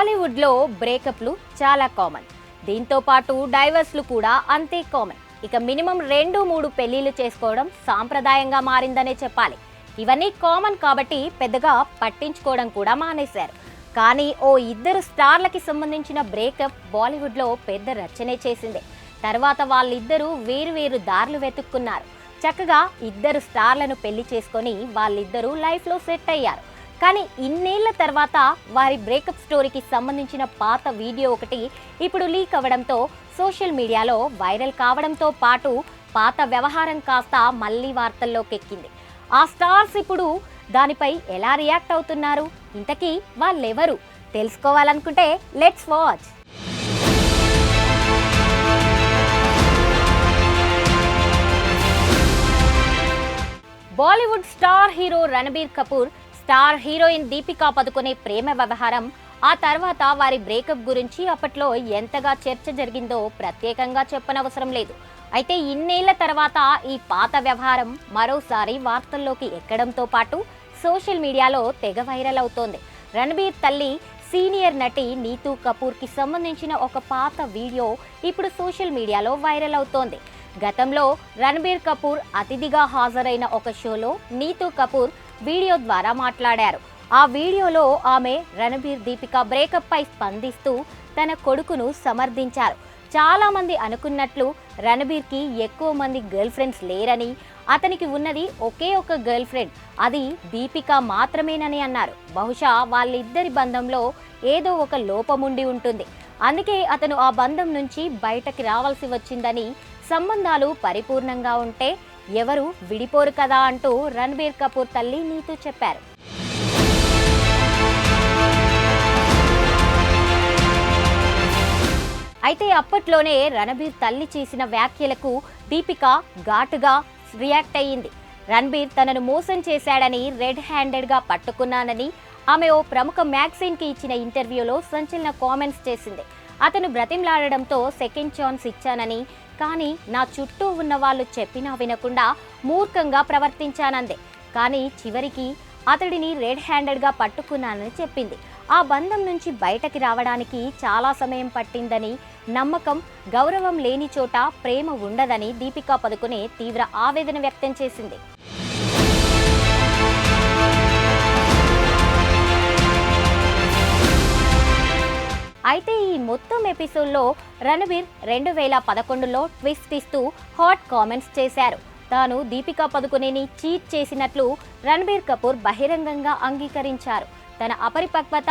బాలీవుడ్లో బ్రేకప్లు చాలా కామన్. దీంతో పాటు డైవర్స్లు కూడా అంతే కామన్. ఇక మినిమం రెండు మూడు పెళ్ళిళ్ళు చేసుకోవడం సాంప్రదాయంగా మారిందనే చెప్పాలి. ఇవన్నీ కామన్ కాబట్టి పెద్దగా పట్టించుకోవడం కూడా మానేశారు. కానీ ఓ ఇద్దరు స్టార్లకి సంబంధించిన బ్రేకప్ బాలీవుడ్లో పెద్ద రచనే చేసింది. తర్వాత వాళ్ళిద్దరూ వేరు వేరు దారులు వెతుక్కున్నారు. చక్కగా ఇద్దరు స్టార్లను పెళ్ళి చేసుకొని వాళ్ళిద్దరూ లైఫ్లో సెట్ అయ్యారు. కానీ ఇన్నేళ్ళ తర్వాత వారి బ్రేకప్ స్టోరీకి సంబంధించిన పాత వీడియో ఒకటి ఇప్పుడు లీక్ అవ్వడంతో సోషల్ మీడియాలో వైరల్ కావడంతో పాటు పాత వ్యవహారం కాస్త మళ్ళీ వార్తల్లోకి ఎక్కింది. ఆ స్టార్స్ ఇప్పుడు దానిపై ఎలా రియాక్ట్ అవుతున్నారు? ఇంతకీ వాళ్ళెవరు? తెలుసుకోవాలనుకుంటే let's watch. Bollywood star hero Ranbir Kapoor star heroine Deepika Padukone ప్రేమ వ్యవహారం ఆ తర్వాత వారి బ్రేకప్ గురించి అప్పట్లో ఎంతగా చర్చ జరిగిందో ప్రత్యేకంగా చెప్పనవసరం లేదు. అయితే ఇన్నేళ్ళ తర్వాత ఈ పాత వ్యవహారం మరోసారి వార్తల్లోకి ఎక్కడంతో పాటు సోషల్ మీడియాలో తెగ వైరల్ అవుతోంది. రణబీర్ తల్లి సీనియర్ నటి నీతూ కపూర్కి సంబంధించిన ఒక పాత వీడియో ఇప్పుడు సోషల్ మీడియాలో వైరల్ అవుతోంది. గతంలో రణబీర్ కపూర్ అతిథిగా హాజరైన ఒక షోలో నీతూ కపూర్ వీడియో ద్వారా మాట్లాడారు. ఆ వీడియోలో ఆమె రణబీర్ దీపిక బ్రేకప్ పై స్పందిస్తూ తన కొడుకును సమర్థించారు. చాలా మంది అనుకున్నట్లు రణబీర్కి ఎక్కువ మంది గర్ల్ ఫ్రెండ్స్ లేరని అతనికి ఉన్నది ఒకే ఒక గర్ల్ ఫ్రెండ్ అది దీపిక మాత్రమేనని అన్నారు. బహుశా వాళ్ళిద్దరి బంధంలో ఏదో ఒక లోపముండి ఉంటుంది. అందుకే అతను ఆ బంధం నుంచి బయటకి రావాల్సి వచ్చిందని సంబంధాలు పరిపూర్ణంగా ఉంటే ఎవరు విడిపోరు కదా అంటూ రణబీర్ కపూర్ తల్లి నీతూ చెప్పారు. అయితే అప్పట్లోనే రణబీర్ తల్లి చేసిన వ్యాఖ్యలకు దీపిక ఘాటుగా రియాక్ట్ అయ్యింది. రణబీర్ తనను మోసం చేశాడని రెడ్ హ్యాండెడ్గా పట్టుకున్నానని ఆమె ఓ ప్రముఖ మ్యాగజైన్కి ఇచ్చిన ఇంటర్వ్యూలో సంచలన కామెంట్స్ చేసింది. అతను బ్రతిమలాడడంతో సెకండ్ ఛాన్స్ ఇచ్చానని కానీ నా చుట్టూ ఉన్న వాళ్ళు చెప్పినా వినకుండా మూర్ఖంగా ప్రవర్తించానందే. కానీ చివరికి అతడిని రెడ్ హ్యాండెడ్గా పట్టుకున్నానని చెప్పింది. ఆ బంధం నుంచి బయటకి రావడానికి చాలా సమయం పట్టిందని నమ్మకం గౌరవం లేని చోట ప్రేమ ఉండదని దీపికా పదుకునే తీవ్ర ఆవేదన వ్యక్తం చేసింది. అయితే ఈ మొత్తం ఎపిసోడ్లో రణబీర్ రెండు వేల పదకొండులో ట్విస్ట్ ఇస్తూ హాట్ కామెంట్స్ చేశారు. తాను దీపికా పదుకునేని చీట్ చేసినట్లు రణబీర్ కపూర్ బహిరంగంగా అంగీకరించారు. తన అపరిపక్వత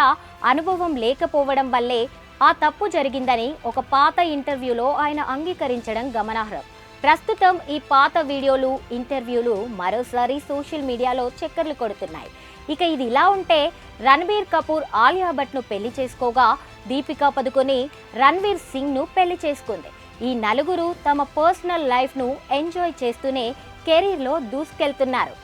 అనుభవం లేకపోవడం వల్లే ఆ తప్పు జరిగిందని ఒక పాత ఇంటర్వ్యూలో ఆయన అంగీకరించడం గమనార్హం. ప్రస్తుతం ఈ పాత వీడియోలు ఇంటర్వ్యూలు మరోసారి సోషల్ మీడియాలో చక్కర్లు కొడుతున్నాయి. ఇక ఇది ఇలా ఉంటే రణబీర్ కపూర్ ఆలియా భట్ను పెళ్ళి చేసుకోగా దీపికా పదుకొని రణ్వీర్ సింగ్ను పెళ్ళి చేసుకుంది. ఈ నలుగురు తమ పర్సనల్ లైఫ్ను ఎంజాయ్ చేస్తూనే కెరీర్లో దూసుకెళ్తున్నారు.